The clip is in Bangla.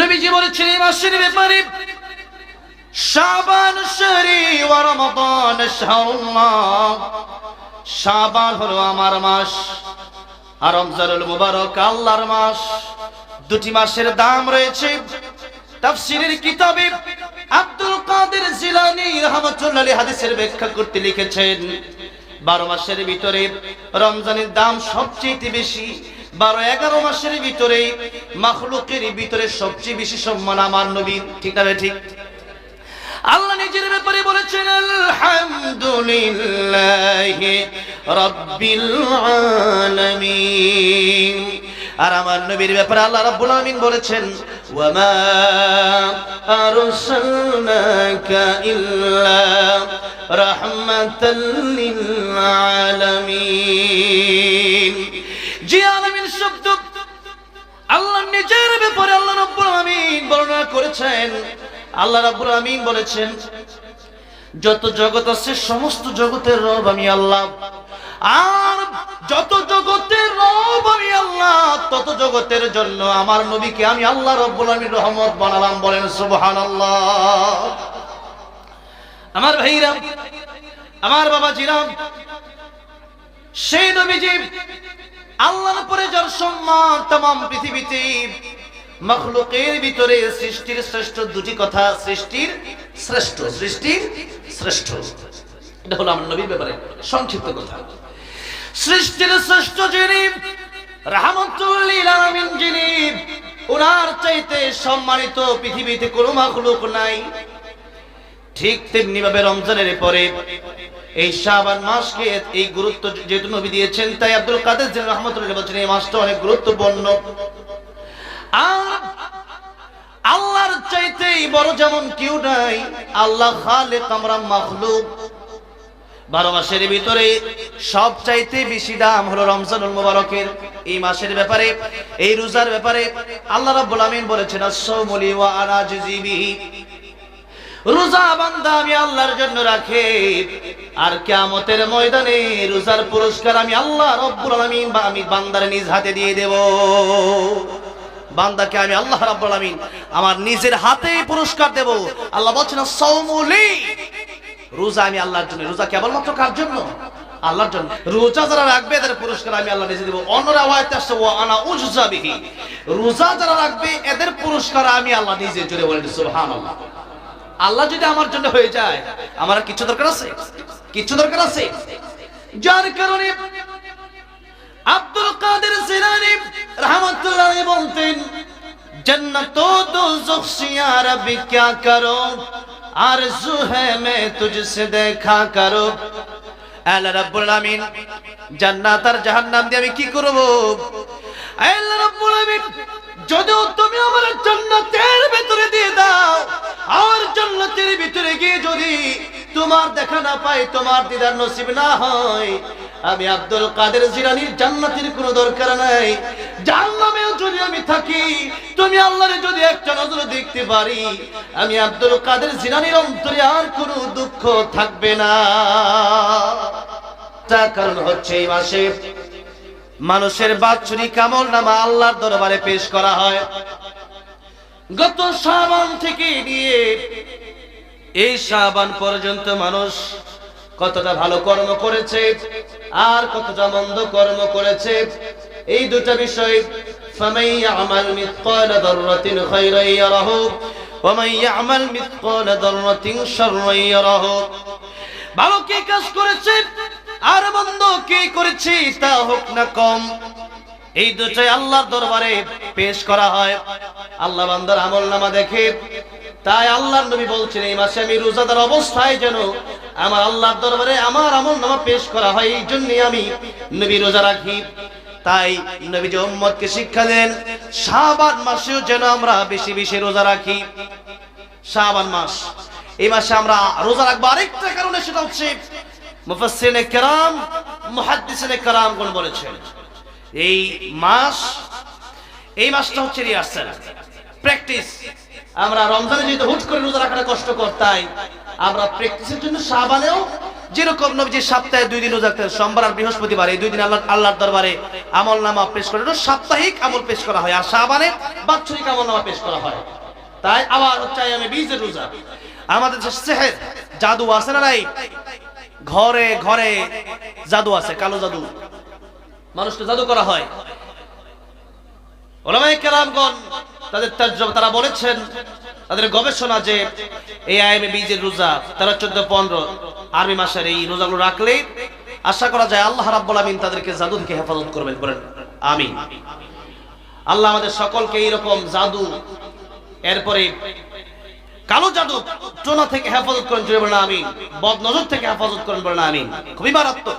নবীজি বলেছেন এই মাসের ব্যাপারে শাবান শরি ওয়া রমাদান শাহরুল্লাহ শাবান হলো আমার মাস আর রমজানুল মুবারক আল্লাহর মাস। দুটি মাসের দাম রয়েছে। তাফসীরের কিতাবে আব্দুল কাদের জিলানী রাহমাতুল্লাহ হাদিসের ব্যাখ্যা করতে লিখেছেন, বারো মাসের ভিতরে রমজানের দাম সবচেয়ে বেশি বারো এগারো মাসের ভিতরে মাখলুকের ভিতরে সবচেয়ে বেশি সম্মান আমার নবী, ঠিক না ঠিক? আল্লাহ নিজের ব্যাপারে বলেছেন, আলহামদুলিল্লাহ রাব্বিল আলামিন। আর আমার নবীর ব্যাপারে আল্লাহ রাব্বুল আলামিন বলেছেন, ওয়ামা আরসালনাকা ইল্লা রাহমাতাল লিল আলামিন। রাব্বুল আলামিন বর্ণনা করেছেন। আল্লাহ রাব্বুল আলামিন বলেছেন, যত জগৎ আছে, সমস্ত জগতের রব আমি আল্লাহ। আর যত জগতের রব আমি আল্লাহ, তত জগতের জন্য আমার নবীকে আমি আল্লাহ রব্বুল আলামিন রহমত বানালাম বলেন সুবহানাল্লাহ। আমার ভাইরা, আমার বাবা জিরাম সেই নবীজি আল্লাহর পরে যার সম্মান তাম পৃথিবীতে মখলুকের ভিতরে সৃষ্টির শ্রেষ্ঠ দুটি কথা, সৃষ্টির শ্রেষ্ঠ সৃষ্টির শ্রেষ্ঠ। এটা হলো আমার নবীর ব্যাপারে সংক্ষিপ্ত কথা। সৃষ্টির শ্রেষ্ঠ যিনি, রাহমাতুল্লিল আলামিন যিনি ওনার চাইতে সম্মানিত পৃথিবীতে কোনো মখলুক নাই। ঠিক তেমনি ভাবে রমজানের পরে, এই শাবান মাসকে এই গুরুত্ব যেহেতু নবী দিয়েছেন, তাই আব্দুল কাদের রহমতুল্লাহ বলছেন, এই মাসটা অনেক গুরুত্বপূর্ণ। আল্লাহর চাইতে বড় যেমন কেউ নাই, আল্লাহ খালেক, আমরা মাখলুক। বারো মাসের ভিতরে সব চাইতে বেশি দাম হলো রমজানুল মুবারকের। এই মাসের ব্যাপারে, এই রোজার ব্যাপারে আল্লাহ রাব্বুল আমিন বলেছেন আস-সাওমুলি ওয়া আনা বিহি রোজা বান্দা আমি আল্লাহর জন্য রাখে। আর কিয়ামতের ময়দানে রোজার পুরস্কার আমি আল্লাহ রব্বুল আলামিন বা আমি বান্দার নিজ হাতে দিয়ে দেব। বান্দাকে আমি আল্লাহ রাব্বুল আলামিন আমার নিজের হাতেই পুরস্কার দেব। আল্লাহ বলছেন সৌমুলি রোজা আমি আল্লাহর জন্য, রোজা কেবলমাত্র কার জন্য? আল্লাহর জন্য। রোজা যারা রাখবে, এদের পুরস্কার আমি আল্লাহ নিজে দেব। অন্য রাওয়ায়াতে আসছে, ওয়া আনা উজজা বিহি। রোজা যারা রাখবে, এদের পুরস্কার আমি আল্লাহ নিজে জুড়ে বলেন সুবহানাল্লাহ। আল্লাহ যদি আমার জন্য হয়ে যায়, আমার কিছু দরকার আছে? কিছু দরকার আছে? যার কারণে আব্দুল কাদের জিলানী রহমাতুল্লাহ আলাইহি বলতেন जन्नत दोज़ख से या रब क्या करो आरज़ू है मैं तुझसे देखा करो আল্লাহ রাব্বুল আলামিন জান্নাত আর জাহান্নাম দিয়ে আমি কি করব আল্লাহ রাব্বুল আলামিন যদিও তুমি আমার জান্নাতের ভিতরে দিয়ে দাও আর জান্নাতের ভিতরে গিয়ে যদি তোমার দেখা না পাই তোমার দিদার নসিব না হয় আমি আব্দুল কাদের জিলানির জান্নাতের কোনো দরকার নাই। জাহান্নামেও যদি আমি থাকি, তুমি আল্লাহরে যদি একটা নজরে দেখতে পারি, আমি আব্দুল কাদের জিলানির অন্তরে আর কোনো দুঃখ থাকবে না। তার কারণ হচ্ছে এই মাসে মানুষের বাৎসরিক আমল নামা আল্লাহর দরবারে পেশ করা হয়। গত সাবান থেকে নিয়ে এই সাবান পর্যন্ত মানুষ কতটা ভালো কর্ম করেছে আর কতটা মন্দ কর্ম করেছে এই দুটা বিষয় فمن يعمل مثقال ذرة خيرا يره ومن يعمل مثقال ذرة شرا يره ভালো কে কাজ করেছে আর মন্দ কে করেছে তা হোক না কম এই দুটাই আল্লাহর দরবারে পেশ করা হয় আল্লাহ বান্দার আমল নামা দেখে তাই আল্লাহর নবী বলছেন এই মাসে আমি রোজাদার অবস্থায় যেন আমার আল্লাহর দরবারে আমার আমল নামা পেশ করা হয়, এই জন্যই আমি নবী রোজা রাখি। তাই নবী যে উম্মতকে শিক্ষা দেন, শাবান মাসেও যেন আমরা বেশি বেশি রোজা রাখি। শাবান মাস, এই মাসে আমরা রোজা রাখব আরেকটা কারণে, সেটা হচ্ছে মুফাসসিরিনে কেরাম মুহাদ্দিসিনে কেরাম কোন বলেছেন, এই মাস, এই মাসটা হচ্ছে রিহার্সাল, প্র্যাকটিস। আমরা রমজানে যেহেতু হুট করে রোজা রাখাটা কষ্টকর, তাই আমরা প্র্যাকটিসের জন্য শাবানেও যেরকম নবীজি সপ্তাহে দুই দিন রোজা সোমবার আর বৃহস্পতিবার, এই দুই দিন আল্লাহ আল্লাহর দরবারে আমল নামা পেশ করে সাপ্তাহিক আমল পেশ করা হয়, আর শাবানে বাৎসরিক আমল নামা পেশ করা হয়। তাই আবার চাই আমি বীজের রোজা। আমাদের সেহের জাদু আছে না নাই? ঘরে ঘরে জাদু আছে, কালো জাদু। মানুষকে জাদু করা হয়। ওলামাই কেরামগণ তাদের তারা বলেছেন তাদের গবেষণা যে এই আইএমএ বীজের রোজা, তেরো, চোদ্দ, পনেরো, আরবি মাসের এই রোজাগুলো রাখলে আশা করা যায় আল্লাহ রাব্বুল আমিন তাদেরকে জাদু থেকে হেফাজত করবেন করেন আমি আল্লাহ আমাদের সকলকে এইরকম জাদু, এরপরে কালো জাদু, টোনা থেকে হেফাজত করেন বলেন আমিন। বদ নজর থেকে হেফাজত করেন, বলেন আমি খুবই মারাত্মক।